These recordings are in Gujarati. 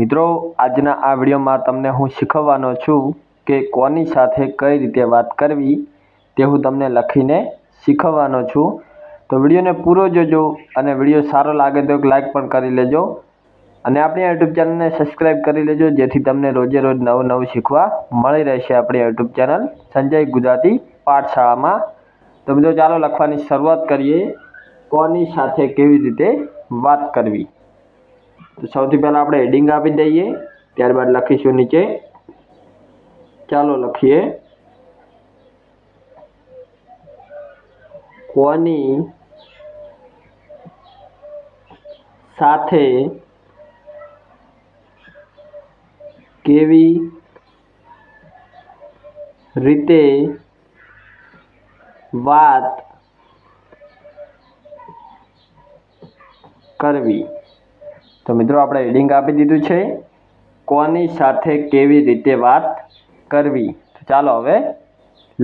મિત્રો આજના આ વિડીયોમાં તમને હું શીખવવાનો છું કે કોની સાથે કઈ રીતે વાત કરવી તે હું તમને લખીને શીખવવાનો છું તો વિડીયોને પૂરો જોજો અને વિડીયો સારો લાગે તો એક લાઇક પણ કરી લેજો અને આપણી યુટ્યુબ ચેનલને સબસ્ક્રાઈબ કરી લેજો જેથી તમને રોજે રોજ નવું નવું શીખવા મળી રહેશે આપણી યુટ્યુબ ચેનલ સંજય ગુજરાતી પાઠશાળામાં તો મિત્રો ચાલો લખવાની શરૂઆત કરીએ કોની સાથે કેવી રીતે વાત કરવી तो सौ पहला आप हेडिंग आप दी त्यार लखीश नीचे चलो लखीए को केवी रीते बात करवी તો મિત્રો આપણે હેડિંગ આપી દીધું છે કોની સાથે કેવી રીતે વાત કરવી તો ચાલો હવે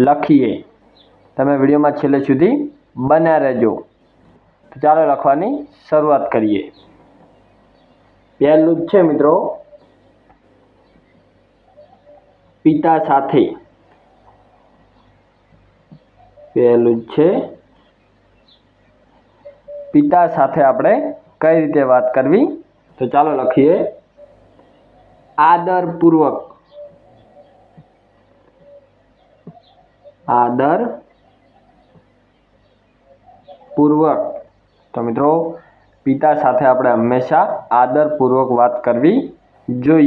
લખીએ તમે વિડીયોમાં છેલ્લે સુધી બન્યા રહેજો તો ચાલો લખવાની શરૂઆત કરીએ પહેલું જ છે મિત્રો પિતા સાથે પહેલું જ છે પિતા સાથે આપણે કઈ રીતે વાત કરવી तो चलो लखीए आदरपूर्वक आदर पूर्वक तो मित्रों पिता साथ आप हमेशा आदरपूर्वक बात करवी जो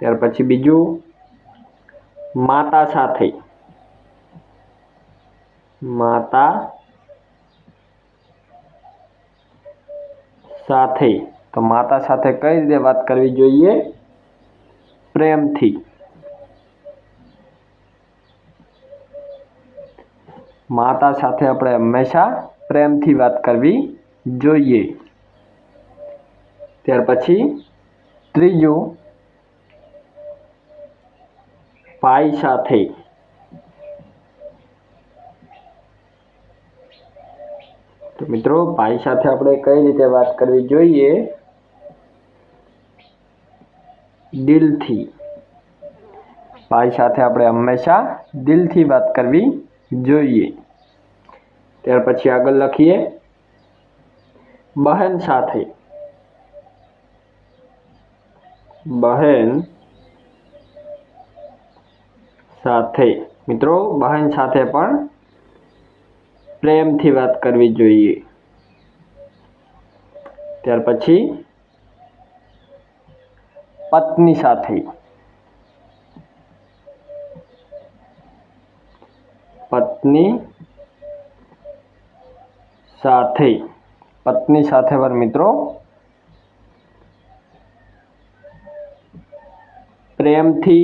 त्यार बीजू माता साथे। माता સાથે તો માતા સાથે કઈ દે વાત કરવી જોઈએ પ્રેમથી માતા સાથે આપણે હંમેશા પ્રેમથી વાત કરવી જોઈએ ત્યાર પછી ત્રીજો પાય સાથે मित्रों भाई साथ आप कई रीते बात करनी जो दिल थी भाई साथ आप हमेशा दिल थी बात करनी जो त्यार पी आग लखीए बहन साथ बहन साथ मित्रों बहन साथ प्रेम थी बात करवी जो त्यार पी पत्नी साथ पत्नी साथ पत्नी साथ पर मित्रों प्रेम थी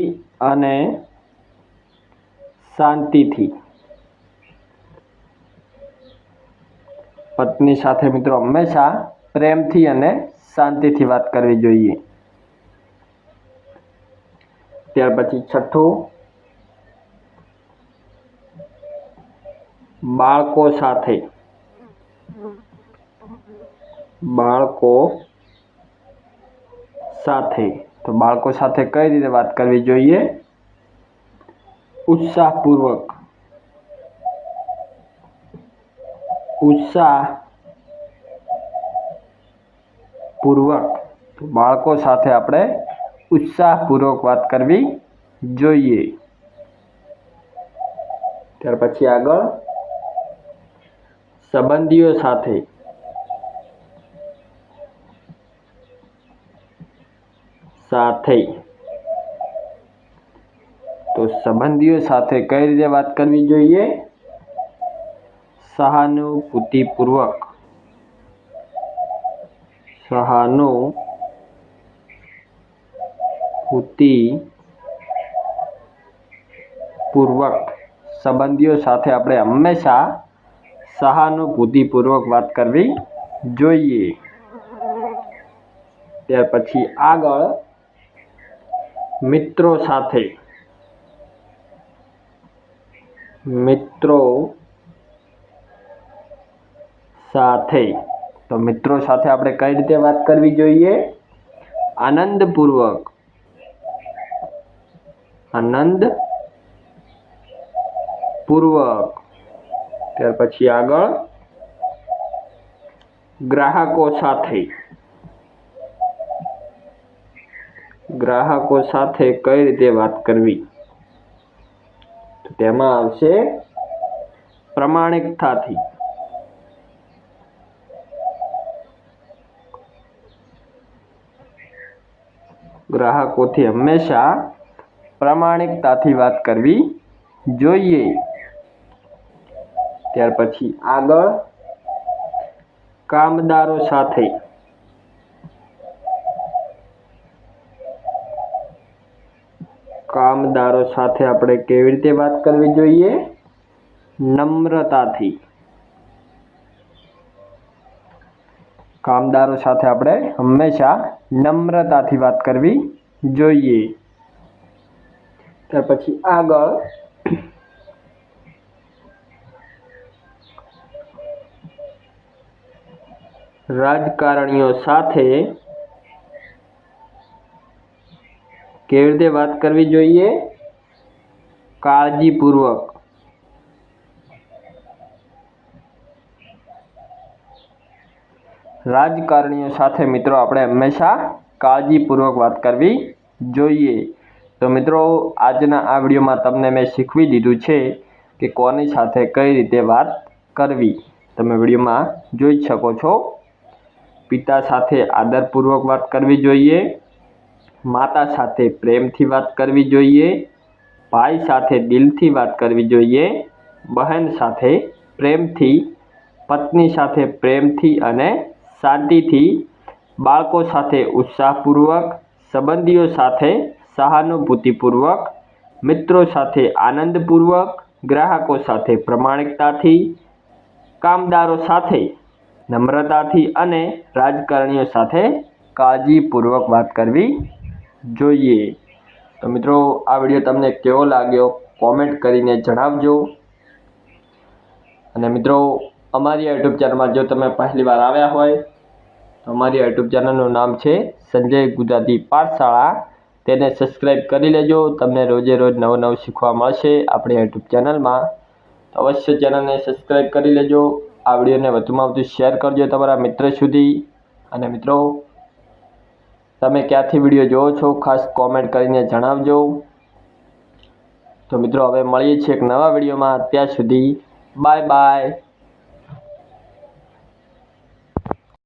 शांति थी अपने साथे मित्रों हमेशा प्रेम थी और शांति थी बात करनी चाहिए ત્યાર પછી છઠ્ઠો બાળકો સાથે બાળકો સાથે તો બાળકો સાથે કઈ રીતે વાત કરવી જોઈએ ઉત્સાહ पूर्वक उत्साह पूर्वक तो बालकों साथे आपड़े उत्साह पूर्वक बात करवी જોઈએ ત્યાર પછી આગળ સંબંધીઓ સાથે સાથી તો સંબંધીઓ સાથે કઈ રીતે વાત કરવી જોઈએ सहानुभूतिपूर्वक पूर्वक संबंधी साथ आप हमेशा सहानुभूतिपूर्वक बात करनी जो त्यार आग मित्रों मित्रों સાથે તો મિત્રો સાથે આપણે કઈ રીતે વાત કરવી જોઈએ આનંદપૂર્વક આનંદ પૂર્વક ત્યાર પછી આગળ ગ્રાહકો સાથે ગ્રાહકો સાથે કઈ રીતે વાત કરવી તેમાં આવશે પ્રામાણિકતાથી ग्राहकों की हमेशा प्राणिकता की बात करवी जो त्यार आग कामदारों से कामदारों से आप के बात करवी जो नम्रता थी कामदारों से आप हमेशा नम्रता की बात करवी जो त्यार पी आग राजणीओ साथ के बात करवी जो काजीपूर्वक રાજકારણીઓ સાથે મિત્રો આપણે હંમેશા કાળજીપૂર્વક વાત કરવી જોઈએ તો મિત્રો આજના આ વિડીયોમાં તમને મેં શીખવી દીધું છે કે કોની સાથે કઈ રીતે વાત કરવી તમે વિડીયોમાં જોઈ શકો છો પિતા સાથે આદરપૂર્વક વાત કરવી જોઈએ માતા સાથે પ્રેમથી વાત કરવી જોઈએ ભાઈ સાથે દિલથી વાત કરવી જોઈએ બહેન સાથે પ્રેમથી પત્ની સાથે પ્રેમથી અને શાંતિથી બાળકો સાથે ઉત્સાહપૂર્વક સંબંધીઓ સાથે સહાનુભૂતિપૂર્વક મિત્રો સાથે આનંદપૂર્વક ગ્રાહકો સાથે પ્રમાણિકતાથી કામદારો સાથે નમ્રતાથી અને રાજકારણીઓ સાથે કાળજીપૂર્વક વાત કરવી જોઈએ તો મિત્રો આ વિડીયો તમને કેવો લાગ્યો કોમેન્ટ કરીને જણાવજો અને મિત્રો અમારી યુટ્યુબ ચેનલમાં જો તમે પહેલી વાર આવ્યા હોય અમારી યુટ્યુબ ચેનલનું નામ છે સંજય ગુજરાતી પાઠશાળા તેને સબસ્ક્રાઈબ કરી લેજો તમને રોજે રોજ નવું નવું શીખવા મળશે આપણી યુટ્યુબ ચેનલમાં અવશ્ય ચેનલને સબસ્ક્રાઈબ કરી લેજો આ વિડીયોને વધુમાં વધુ શેર કરજો તમારા મિત્ર સુધી અને મિત્રો તમે ક્યાંથી વિડીયો જોવો છો ખાસ કોમેન્ટ કરીને જણાવજો તો મિત્રો હવે મળીએ છીએ એક નવા વિડીયોમાં ત્યાં સુધી બાય બાય